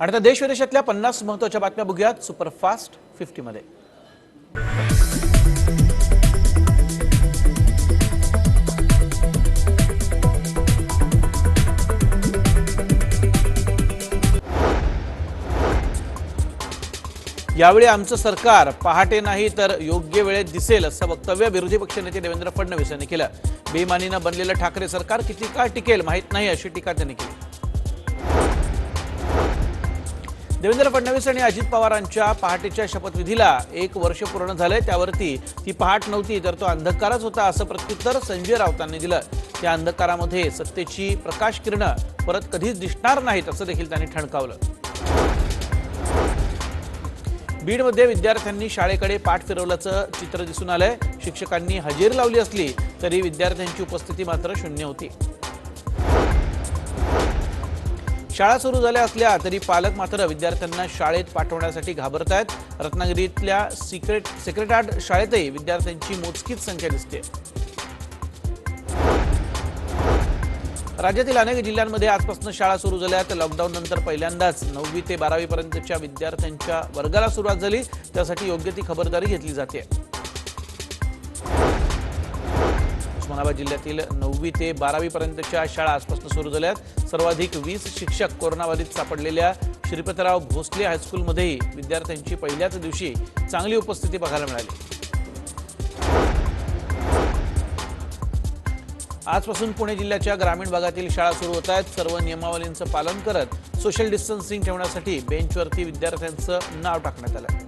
आणि आता देश विदेशातल्या पन्नास महत्त्वाच्या बातम्या बघूयात. सुपरफास्ट फिफ्टीमध्ये. यावेळी आमचं सरकार पहाटे नाही तर योग्य वेळेत दिसेल असं वक्तव्य विरोधी पक्षनेते देवेंद्र फडणवीस यांनी केलं. बेमानीनं बनलेलं ठाकरे सरकार किती काळ टिकेल माहीत नाही अशी टीका त्यांनी केली. देवेंद्र फडणवीस आणि अजित पवारांच्या पहाटेच्या शपथविधीला एक वर्ष पूर्ण झालंय. त्यावरती ती पहाट नव्हती तर तो अंधकारच होता असं प्रत्युत्तर संजय राऊतांनी दिलं. त्या अंधकारामध्ये सत्तेची प्रकाश किरणं परत कधीच दिसणार नाहीत असं देखील त्यांनी ठणकावलं. बीडमध्ये विद्यार्थ्यांनी शाळेकडे पाठ फिरवल्याचं चित्र दिसून आलंय. शिक्षकांनी हजेरी लावली असली तरी विद्यार्थ्यांची उपस्थिती मात्र शून्य होती. शाळा सुरू झाल्या असल्या तरी पालक मात्र विद्यार्थ्यांना शाळेत पाठवण्यासाठी घाबरत आहेत रत्नागिरीतल्या सिक्रेट सेक्रेटार्ड शाळेतही विद्यार्थ्यांची मोजकीच संख्या दिसते राज्यातील अनेक जिल्ह्यांमध्ये आजपासून शाळा सुरू झाल्या तर लॉकडाऊन नंतर पहिल्यांदाच नववी ते बारावीपर्यंतच्या विद्यार्थ्यांच्या वर्गाला सुरुवात झाली. त्यासाठी योग्य ती खबरदारी घेतली जाते उस्मानाबाद जिल्ह्यातील नववी ते बारावी पर्यंतच्या शाळा आजपासून सुरू झाल्या आहेत सर्वाधिक वीस शिक्षक कोरोनाबाधित सापडलेल्या श्रीपतराव भोसले हायस्कूलमध्येही विद्यार्थ्यांची पहिल्याच दिवशी चांगली उपस्थिती बघायला मिळाली. आजपासून पुणे जिल्ह्याच्या ग्रामीण भागातील शाळा सुरू होत आहेत. सर्व नियमावलींचं पालन करत सोशल डिस्टन्सिंग ठेवण्यासाठी बेंचवरती विद्यार्थ्यांचं नाव टाकण्यात आलं.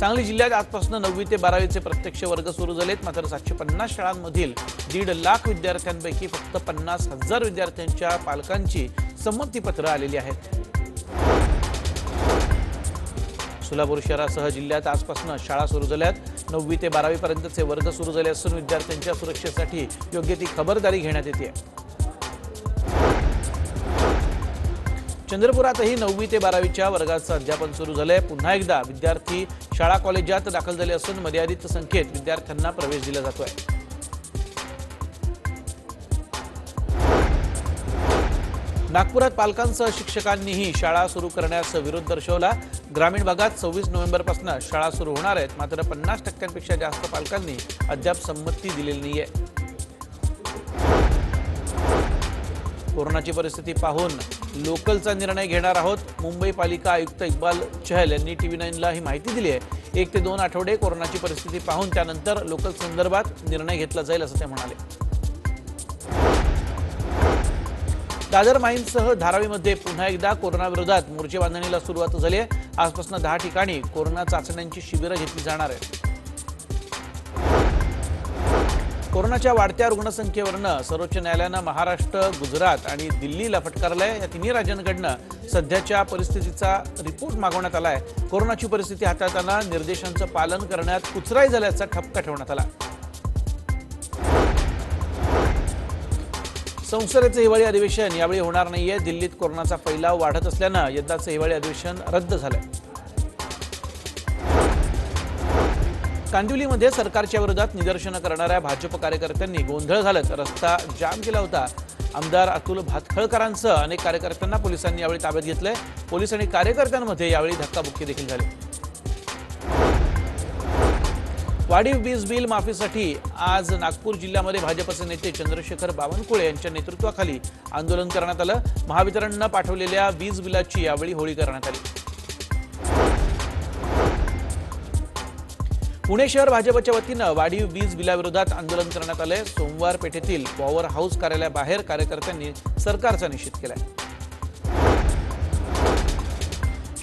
सांगली जिल्ह्यात आजपासून नववी ते बारावीचे प्रत्यक्ष वर्ग सुरू झालेत. मात्र सातशे पन्नास शाळांमधील दीड लाख विद्यार्थ्यांपैकी फक्त पन्नास हजार विद्यार्थ्यांच्या पालकांची संमतीपत्र आलेली आहेत सोलापूर शहरासह जिल्ह्यात आजपासून शाळा सुरू झाल्यात. नववी ते बारावीपर्यंतचे वर्ग सुरू झाले असून विद्यार्थ्यांच्या सुरक्षेसाठी योग्य ती खबरदारी घेण्यात येते. चंद्रपुरातही नववी ते बारावीच्या वर्गाचं अध्यापन सुरू झालंय. पुन्हा एकदा विद्यार्थी शाळा कॉलेजात दाखल झाले असून मर्यादित संख्येत विद्यार्थ्यांना प्रवेश दिला जातोय. नागपुरात पालकांसह शिक्षकांनीही शाळा सुरू करण्यास विरोध दर्शवला. ग्रामीण भागात सव्वीस नोव्हेंबरपासून शाळा सुरू होणार आहेत. मात्र पन्नास टक्क्यांपेक्षा जास्त पालकांनी अद्याप संमती दिलेली नाहीये. कोरोनाची परिस्थिती पाहून लोकलचा निर्णय घेणार आहोत. मुंबई पालिका आयुक्त इक्बाल चहल यांनी टीव्ही नाईनला ही माहिती दिली आहे. एक ते दोन आठवडे कोरोनाची परिस्थिती पाहून त्यानंतर लोकल संदर्भात निर्णय घेतला जाईल असं ते म्हणाले. दादर माईन्ससह धारावीमध्ये पुन्हा एकदा कोरोनाविरोधात मोर्चे बांधणीला सुरुवात झाली आहे. आजपासून दहा ठिकाणी कोरोना चाचण्यांची शिबिरं घेतली जाणार आहेत. कोरोनाच्या वाढत्या रुग्णसंख्येवरनं सर्वोच्च न्यायालयानं महाराष्ट्र गुजरात आणि दिल्लीला फटकारलंय. या तिन्ही राज्यांकडनं सध्याच्या परिस्थितीचा रिपोर्ट मागवण्यात आलाय. कोरोनाची परिस्थिती हाताळताना निर्देशांचं पालन करण्यात कुचराई झाल्याचा ठपका ठेवण्यात आला. संसदेचं हिवाळी अधिवेशन यावेळी होणार नाहीये. दिल्लीत कोरोनाचा फैलाव वाढत असल्यानं यंदाचं हिवाळी अधिवेशन रद्द झालंय. कांदिवलीमध्ये सरकारच्या विरोधात निदर्शनं करणाऱ्या भाजप कार्यकर्त्यांनी गोंधळ घालत रस्ता जाम केला होता. आमदार अतुल भातखळकरांसह अनेक कार्यकर्त्यांना पोलिसांनी यावेळी ताब्यात घेतलंय. पोलीस आणि कार्यकर्त्यांमध्ये यावेळी धक्काबुक्की देखील झाली. वाढीव वीज बिल माफीसाठी आज नागपूर जिल्ह्यामध्ये भाजपचे नेते चंद्रशेखर बावनकुळे यांच्या नेतृत्वाखाली आंदोलन करण्यात आलं. महावितरणनं पाठवलेल्या वीज बिलाची यावेळी होळी करण्यात आली. पुणे शहर भाजपच्या वतीनं वाढीव वीज बिलाविरोधात आंदोलन करण्यात आलंय. सोमवार पेठेतील पॉवर हाऊस कार्यालयाबाहेर कार्यकर्त्यांनी सरकारचा निषेध केलाय.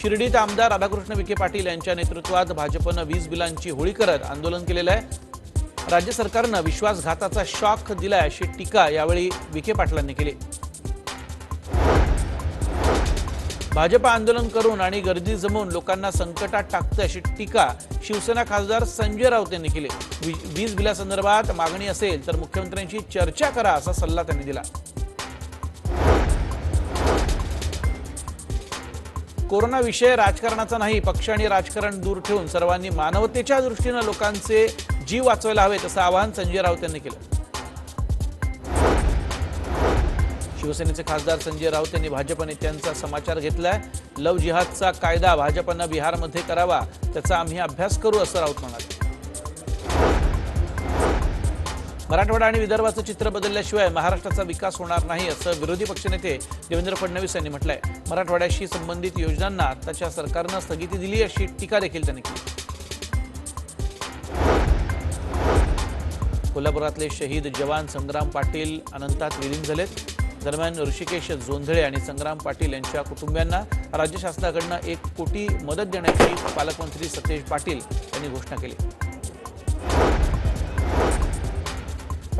शिर्डीत आमदार राधाकृष्ण विखे पाटील यांच्या नेतृत्वात भाजपनं वीज बिलांची होळी करत आंदोलन केलेलं आहे. राज्य सरकारनं विश्वासघाताचा शॉक दिलाय अशी टीका यावेळी विखे पाटलांनी केली. भाजप आंदोलन करून आणि गर्दी जमवून लोकांना संकटात टाकतं अशी टीका शिवसेना खासदार संजय राऊत यांनी केली. वीज बिलासंदर्भात मागणी असेल तर मुख्यमंत्र्यांशी चर्चा करा असा सल्ला त्यांनी दिला. कोरोना विषय राजकारणाचा नाही पक्ष आणि राजकारण दूर ठेवून सर्वांनी मानवतेच्या दृष्टीनं लोकांचे जीव वाचवायला हवेत असं आवाहन संजय राऊत यांनी केलं. शिवसेनेचे खासदार संजय राऊत यांनी भाजप नेत्यांचा समाचार घेतलाय. लव जिहादचा कायदा भाजपनं बिहारमध्ये करावा त्याचा आम्ही अभ्यास करू असं राऊत म्हणाले. मराठवाडा आणि विदर्भाचं चित्र बदलल्याशिवाय महाराष्ट्राचा विकास होणार नाही असं विरोधी पक्षनेते देवेंद्र फडणवीस यांनी म्हटलंय. मराठवाड्याशी संबंधित योजनांना आताच्या सरकारनं स्थगिती दिली अशी टीका देखील त्यांनी केली. कोल्हापुरातले शहीद जवान संग्राम पाटील अनंतात विलीन झालेत. दरम्यान ऋषिकेश जोंधळे आणि संग्राम पाटील यांच्या कुटुंबियांना राज्य शासनाकडनं एक कोटी मदत देण्याची पालकमंत्री सतेज पाटील यांनी घोषणा केली.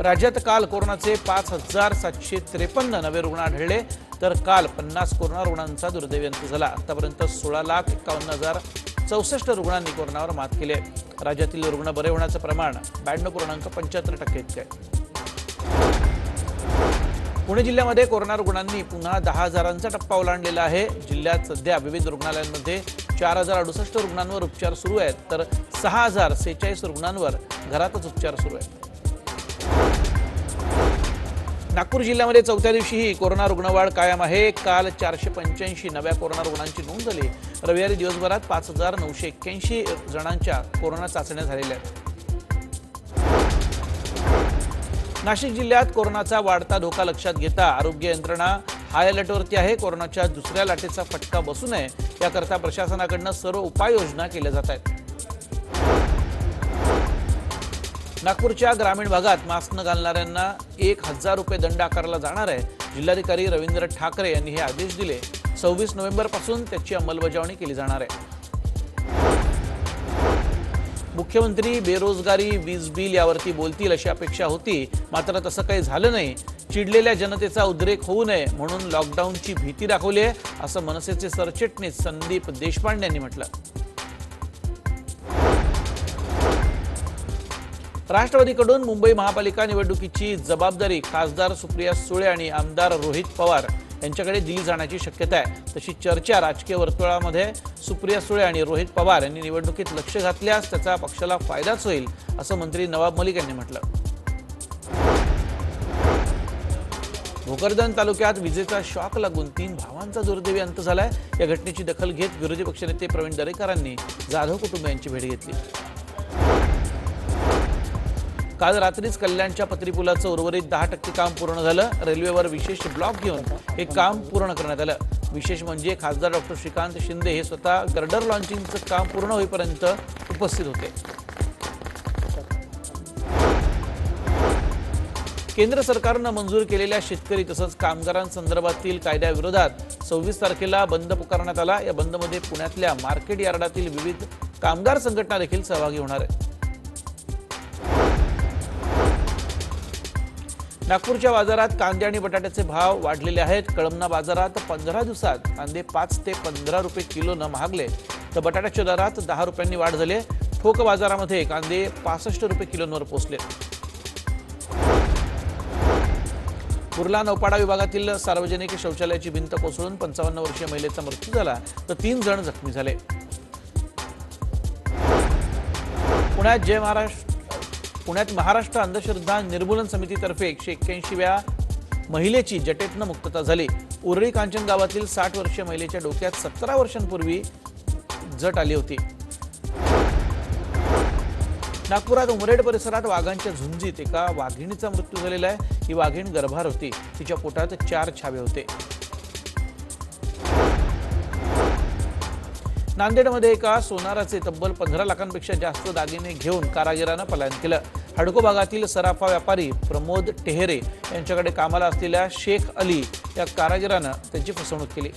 राज्यात काल कोरोनाचे पाच हजार सातशे त्रेपन्न नवे रुग्ण आढळले तर काल पन्नास कोरोना रुग्णांचा दुर्दैवी अंत झाला. आतापर्यंत सोळा लाख एकावन्न हजार चौसष्ट रुग्णांनी कोरोनावर मात केली आहे. राज्यातील रुग्ण बरे होण्याचं प्रमाण ब्याण्णव पूर्णांक पंच्याहत्तर टक्के इतकं आहे. पुणे जिल्ह्यामध्ये कोरोना रुग्णांनी पुन्हा दहा हजारांचा टप्पा ओलांडलेला आहे. जिल्ह्यात सध्या विविध रुग्णालयांमध्ये चार हजार अडुसष्ट रुग्णांवर उपचार सुरू आहेत. तर सहा हजार सेहेचाळीस रुग्णांवर घरातच उपचार सुरू आहेत. नागपूर जिल्ह्यामध्ये चौथ्या दिवशीही कोरोना रुग्णवाढ कायम आहे. काल चारशे पंच्याऐंशी नव्या कोरोना रुग्णांची नोंद झाली. रविवारी दिवसभरात पाच हजार नऊशे एक्क्याऐंशी जणांच्या कोरोना चाचण्या झालेल्या आहेत. नाशिक जिल्ह्यात कोरोनाचा वाढता धोका लक्षात घेता आरोग्य यंत्रणा हाय अलर्टवरती आहे. कोरोनाच्या दुसऱ्या लाटेचा फटका बसू नये याकरता प्रशासनाकडनं सर्व उपाययोजना केल्या जात आहेत. नागपूरच्या ग्रामीण भागात मास्क न घालणाऱ्यांना एक हजार रुपये दंड आकारला जाणार आहे. जिल्हाधिकारी रवींद्र ठाकरे यांनी हे आदेश दिले. सव्वीस नोव्हेंबरपासून त्याची अंमलबजावणी केली जाणार आहे. मुख्यमंत्री बेरोजगारी वीज बिल यावरती बोलतील अशी अपेक्षा होती. मात्र तसं काही झालं नाही. चिडलेल्या जनतेचा उद्रेक होऊ नये म्हणून लॉकडाऊनची भीती दाखवली आहे असं मनसेचे सरचिटणीस संदीप देशपांडे यांनी म्हटलं. राष्ट्रवादीकडून मुंबई महापालिका निवडणुकीची जबाबदारी खासदार सुप्रिया सुळे आणि आमदार रोहित पवार यांच्याकडे दिली जाण्याची शक्यता आहे. तशी चर्चा राजकीय वर्तुळामध्ये सुप्रिया सुळे आणि रोहित पवार यांनी निवडणुकीत लक्ष घातल्यास त्याचा पक्षाला फायदाच होईल असं मंत्री नवाब मलिक यांनी म्हटलं. भोकरदन तालुक्यात विजेचा शॉक लागून तीन भावांचा दुर्दैवी अंत झालाय. या घटनेची दखल घेत विरोधी पक्षनेते प्रवीण दरेकरांनी जाधव कुटुंबियांची भेट घेतली. काल रात्रीच कल्याणच्या पत्रीपुलाचं उर्वरित दहा टक्के काम पूर्ण झालं. रेल्वेवर विशेष ब्लॉक घेऊन हे काम पूर्ण करण्यात आलं. विशेष म्हणजे खासदार डॉक्टर श्रीकांत शिंदे हे स्वतः गर्डर लॉन्चिंगचं काम पूर्ण होईपर्यंत उपस्थित होते. केंद्र सरकारनं मंजूर केलेल्या शेतकरी तसंच कामगारांसंदर्भातील कायद्याविरोधात सव्वीस तारखेला बंद पुकारण्यात आला. या बंदमध्ये पुण्यातल्या मार्केट यार्डातील विविध कामगार संघटना देखील सहभागी होणार आहेत. नागपूरच्या बाजारात कांदे आणि बटाट्याचे भाव वाढलेले आहेत. कळमना बाजारात पंधरा दिवसात कांदे पाच ते पंधरा रुपये किलोनं महागले. तर बटाट्याच्या दरात दहा रुपयांनी वाढ झाली ठोक बाजारामध्ये कांदे पासष्ट रुपये किलोंवर पोहोचले कुर्ला नौपाडा विभागातील सार्वजनिक शौचालयाची भिंत कोसळून पंचावन्न वर्षीय महिलेचा मृत्यू झाला. तर तीन जण जखमी झाले. पुण्यात जय महाराष्ट्र पुण्यात महाराष्ट्र अंधश्रद्धा निर्मूलन समितीतर्फे एकशे एक्क्याऐंशीव्या महिलेची जटेतनं मुक्तता झाली. उरळी कांचन गावातील साठ वर्षीय महिलेच्या डोक्यात सतरा वर्षांपूर्वी जट आली होती. नागपुरात उमरेड परिसरात वाघांच्या झुंजीत एका वाघिणीचा मृत्यू झालेला आहे. ही वाघीण गर्भार होती. तिच्या पोटात चार छावे होते. नांदेडमध्ये एका सोनाराचे तब्बल पंधरा लाखांपेक्षा जास्त दागिने घेऊन कारागिरानं पलायन केलं. हडको भागातील सराफा व्यापारी प्रमोद टेहरे यांच्याकडे कामाला असलेल्या शेख अली या कारागिरानं त्यांची फसवणूक केली.